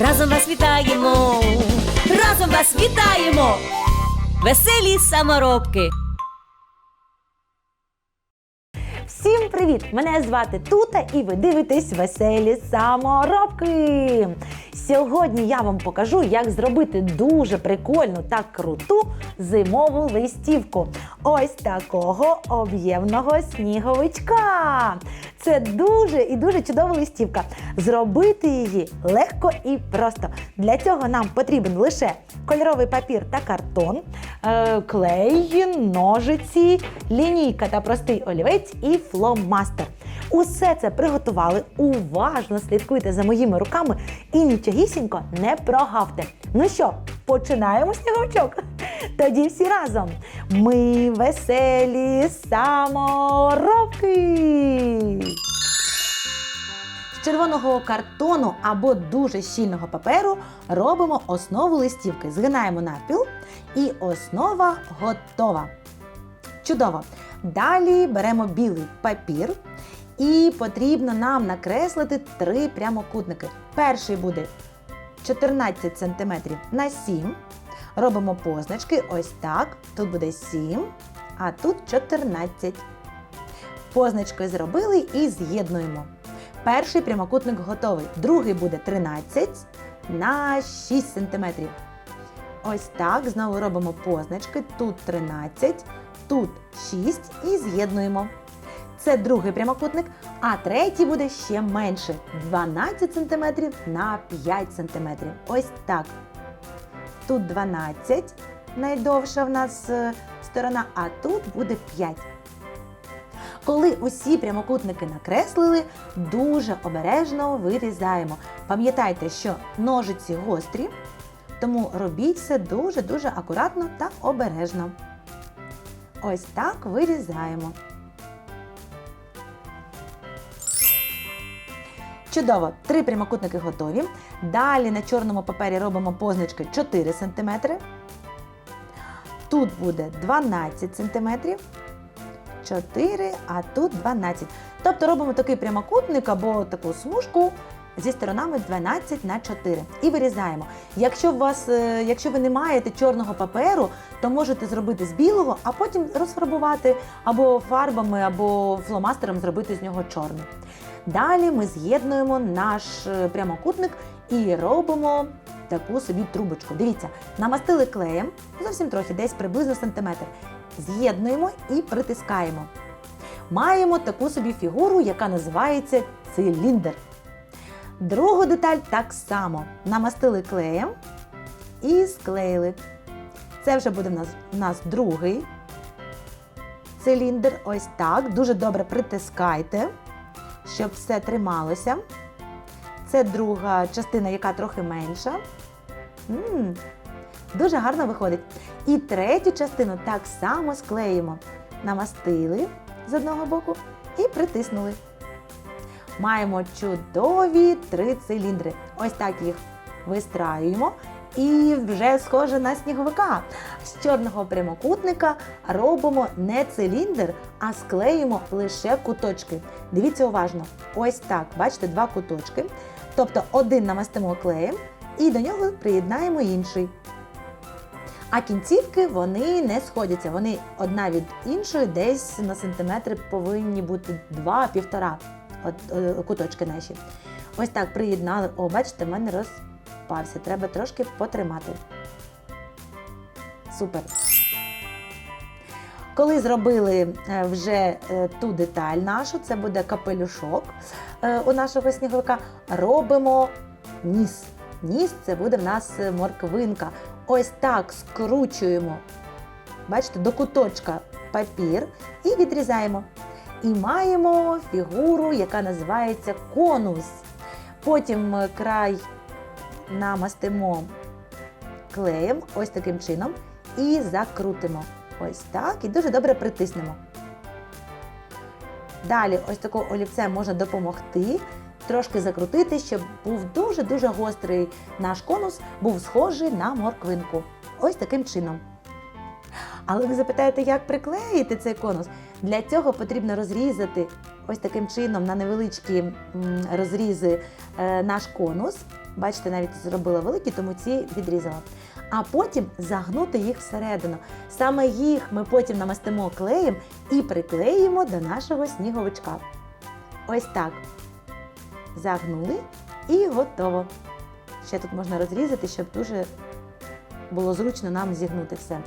разом вас вітаємо, разом вас вітаємо, веселі саморобки. Всім привіт! Мене звати Тута і ви дивитесь веселі саморобки. Сьогодні я вам покажу, як зробити дуже прикольну та круту зимову листівку. Ось такого об'ємного сніговичка. Це дуже і дуже чудова листівка. Зробити її легко і просто. Для цього нам потрібен лише кольоровий папір та картон, е, клей, ножиці, лінійка та простий олівець і фломастер. Усе це приготували. Уважно слідкуйте за моїми руками і нічогісінько не прогавте. Ну що, починаємо сніговичок? Тоді всі разом. Ми веселі саморобки. З червоного картону або дуже щільного паперу робимо основу листівки. Згинаємо навпіл і основа готова. Чудово! Далі беремо білий папір і потрібно нам накреслити три прямокутники. Перший буде 14 см на 7. Робимо позначки ось так. Тут буде 7, а тут 14. Позначки зробили і з'єднуємо. Перший прямокутник готовий. Другий буде 13 на 6 см. Ось так. Знову робимо позначки. Тут 13, тут 6 і з'єднуємо. Це другий прямокутник, а третій буде ще менше 12 см на 5 см. Ось так. Тут 12, найдовша в нас е, сторона, а тут буде 5. Коли усі прямокутники накреслили, дуже обережно вирізаємо. Пам'ятайте, що ножиці гострі, тому робіть все дуже-дуже акуратно та обережно. Ось так вирізаємо. Чудово, три прямокутники готові. Далі на чорному папері робимо позначки 4 см. Тут буде 12 см. 4, а тут 12. Тобто робимо такий прямокутник або таку смужку зі сторонами 12 на 4 і вирізаємо. Якщо, у вас, е, якщо ви не маєте чорного паперу, то можете зробити з білого, а потім розфарбувати або фарбами, або фломастером зробити з нього чорний. Далі ми з'єднуємо наш е, прямокутник і робимо таку собі трубочку. Дивіться, намастили клеєм зовсім трохи, десь приблизно сантиметр. З'єднуємо і притискаємо. Маємо таку собі фігуру, яка називається циліндр. Другу деталь так само намастили клеєм і склеїли. Це вже буде в нас, в нас другий циліндр. Ось так. Дуже добре притискайте, щоб все трималося. Це друга частина, яка трохи менша. м дуже гарно виходить. І третю частину так само склеїмо. Намастили з одного боку і притиснули. Маємо чудові три циліндри. Ось так їх вистраюємо. І вже схоже на сніговика. З чорного прямокутника робимо не циліндр, а склеїмо лише куточки. Дивіться уважно, ось так, бачите, два куточки. Тобто один намастимо клеєм і до нього приєднаємо інший. А кінцівки вони не сходяться. Вони одна від іншої десь на сантиметри повинні бути 2-1,5 е, куточки наші. Ось так приєднали. О, бачите, в мене розпався. Треба трошки потримати. Супер. Коли зробили е, вже е, ту деталь нашу, це буде капелюшок у нашого сніговика, робимо ніс. Ніс це буде в нас е, морквинка. Ось так скручуємо, бачите, до куточка папір і відрізаємо. І маємо фігуру, яка називається конус. Потім е, край намастимо клеєм, ось таким чином, і закрутимо. Ось так, і дуже добре притиснемо. Далі, ось таким олівцем можна допомогти, трошки закрутити, щоб був дуже-дуже гострий наш конус, був схожий на морквинку. Ось таким чином. Але ви запитаєте, як приклеїти цей конус? Для цього потрібно розрізати ось таким чином на невеличкі розрізи е, наш конус. Бачите, навіть зробила великі, тому ці відрізала. А потім загнути їх всередину. Саме їх ми потім намастимо клеєм і приклеїмо до нашого сніговичка. Ось так. Загнули і готово. Ще тут можна розрізати, щоб дуже було зручно нам зігнути все.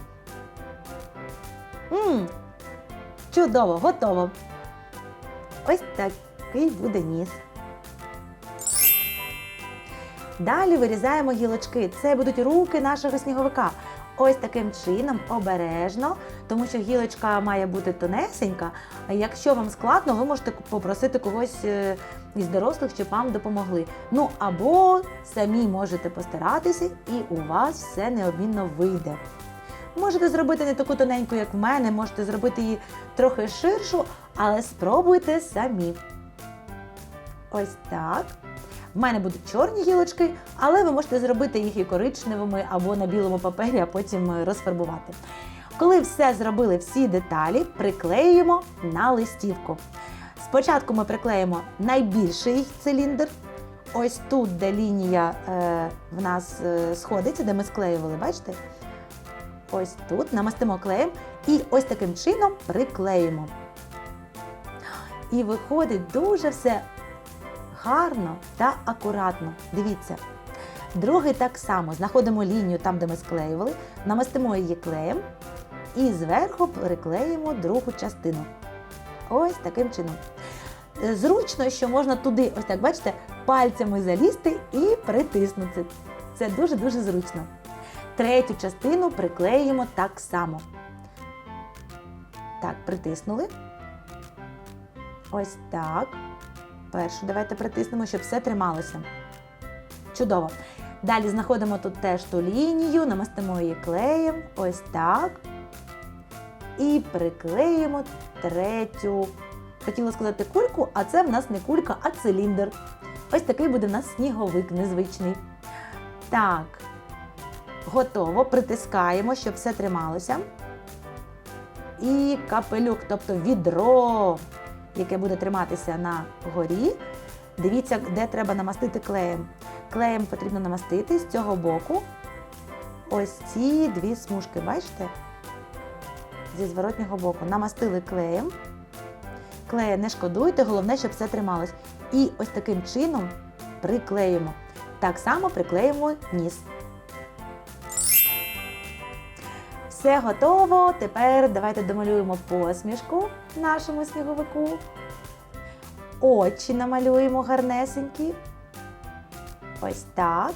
Мм, чудово, готово. Ось такий буде ніс. Далі вирізаємо гілочки. Це будуть руки нашого сніговика. Ось таким чином, обережно, тому що гілочка має бути тонесенька. Якщо вам складно, ви можете попросити когось е, із дорослих, щоб вам допомогли. Ну або самі можете постаратися, і у вас все неодмінно вийде. Можете зробити не таку тоненьку, як в мене, можете зробити її трохи ширшу, але спробуйте самі. Ось так. В мене будуть чорні гілочки, але ви можете зробити їх і коричневими або на білому папері, а потім е, розфарбувати. Коли все зробили, всі деталі, приклеюємо на листівку. Спочатку ми приклеїмо найбільший циліндр. Ось тут, де лінія е, в нас е, сходиться, де ми склеювали, бачите? Ось тут намастимо клеєм і ось таким чином приклеїмо. І виходить дуже все гарно та акуратно. Дивіться. Другий так само знаходимо лінію там, де ми склеювали, намастимо її клеєм і зверху приклеїмо другу частину. Ось таким чином. Е, Зручно, що можна туди, ось так, бачите, пальцями залізти і притиснути. Це дуже-дуже зручно. Третю частину приклеїмо так само. Так, притиснули. Ось так. Першу давайте притиснемо, щоб все трималося. Чудово. Далі знаходимо тут теж ту лінію, намастимо її клеєм. Ось так. І приклеїмо третю. Хотіла сказати кульку, а це в нас не кулька, а циліндр. Ось такий буде в нас сніговик незвичний. Так, готово. Притискаємо, щоб все трималося. І капелюк, тобто відро, яке буде триматися на горі. Дивіться, де треба намастити клеєм. Клеєм потрібно намастити з цього боку. Ось ці дві смужки, бачите? Зі зворотнього боку. Намастили клеєм. Клея не шкодуйте, головне, щоб все трималось. І ось таким чином приклеїмо. Так само приклеїмо ніс. Все готово. Тепер давайте домалюємо посмішку нашому сніговику. Очі намалюємо гарнесенькі. Ось так.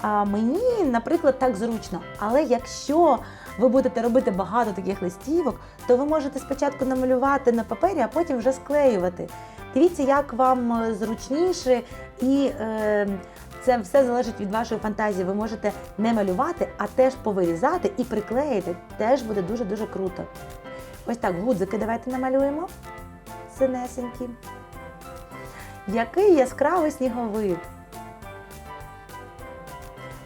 А мені, наприклад, так зручно. Але якщо ви будете робити багато таких листівок, то ви можете спочатку намалювати на папері, а потім вже склеювати. Дивіться, як вам е, зручніше, і е, це все залежить від вашої фантазії. Ви можете не малювати, а теж повирізати і приклеїти. Теж буде дуже-дуже круто. Ось так, гудзики давайте намалюємо. Синесенькі. Який яскравий сніговик.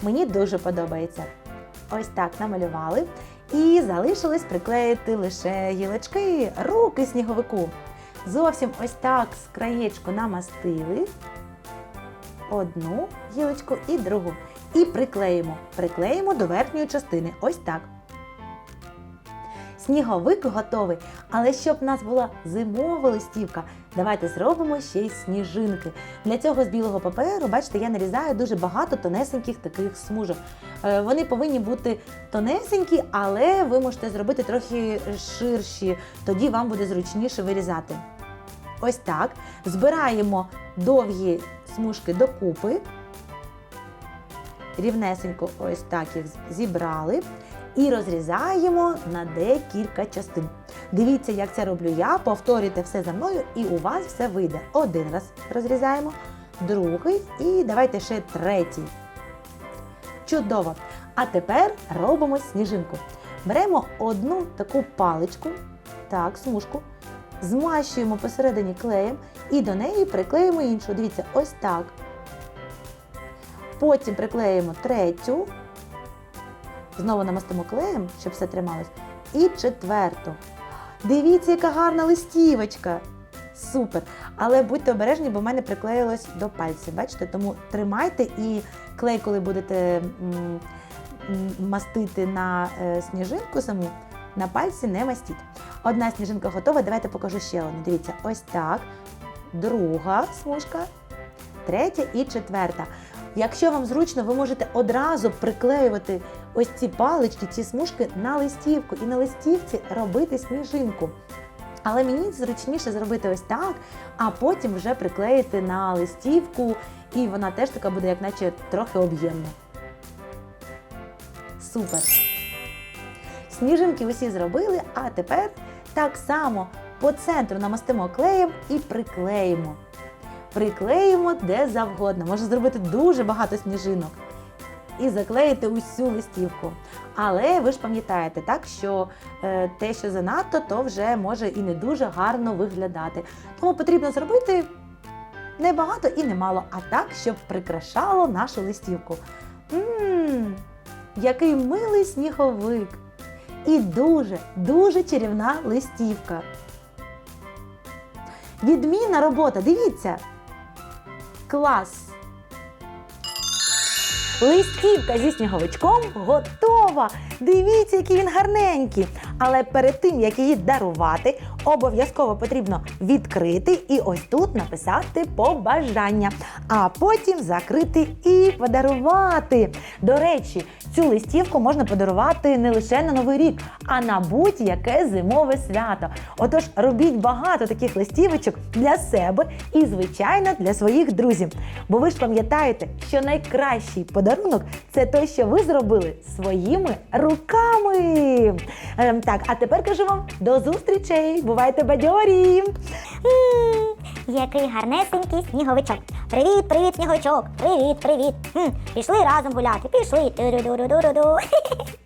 Мені дуже подобається. Ось так намалювали. І залишилось приклеїти лише гілочки, руки сніговику. Зовсім ось так з краєчку намастили. Одну гілочку і другу. І приклеїмо. Приклеїмо до верхньої частини. Ось так. Сніговик готовий. Але щоб в нас була зимова листівка, давайте зробимо ще й сніжинки. Для цього з білого паперу, бачите, я нарізаю дуже багато тонесеньких таких смужок. Е, Вони повинні бути тонесенькі, але ви можете зробити трохи ширші, тоді вам буде зручніше вирізати. Ось так. Збираємо довгі смужки докупи. Рівнесенько ось так їх зібрали. І розрізаємо на декілька частин. Дивіться, як це роблю я. Повторюйте все за мною, і у вас все вийде. Один раз розрізаємо, другий і давайте ще третій. Чудово! А тепер робимо сніжинку. Беремо одну таку паличку, так, смужку, змащуємо посередині клеєм і до неї приклеїмо іншу. Дивіться, ось так. Потім приклеїмо третю, знову намастимо клеєм, щоб все трималось. І четверту. Дивіться, яка гарна листівочка. Супер! Але будьте обережні, бо в мене приклеїлось до пальців. Бачите? Тому тримайте і клей, коли будете мастити на е, сніжинку саму, на пальці не мастіть. Одна сніжинка готова. Давайте покажу ще одну. Дивіться, ось так. Друга смужка, третя і четверта. Якщо вам зручно, ви можете одразу приклеювати ось ці палички, ці смужки на листівку і на листівці робити сніжинку. Але мені зручніше зробити ось так, а потім вже приклеїти на листівку, і вона теж така буде, як наче трохи об'ємна. Супер! Сніжинки усі зробили, а тепер так само по центру намастимо клеєм і приклеїмо. Приклеїмо де завгодно. Можна зробити дуже багато сніжинок і заклеїти усю листівку. Але ви ж пам'ятаєте, так, що е, те, що занадто, то вже може і не дуже гарно виглядати. Тому потрібно зробити не багато і не мало, а так, щоб прикрашало нашу листівку. Мм, який милий сніговик! І дуже, дуже чарівна листівка. Відмінна робота, дивіться. Клас! Листівка зі сніговичком готова. Дивіться, який він гарненький. Але перед тим, як її дарувати, обов'язково потрібно відкрити і ось тут написати побажання, а потім закрити і подарувати. До речі, цю листівку можна подарувати не лише на Новий рік, а на будь-яке зимове свято. Отож, робіть багато таких листівочок для себе і, звичайно, для своїх друзів. Бо ви ж пам'ятаєте, що найкращий подарунок це той, що ви зробили своїми руками. Так, а тепер кажу вам до зустрічей! Бувайте бадьорі! Який гарнесенький сніговичок. Привіт, привіт, сніговичок. Привіт, привіт. Хм, пішли разом гуляти. Пішли. Ду-ду-ду-ду-ду-ду.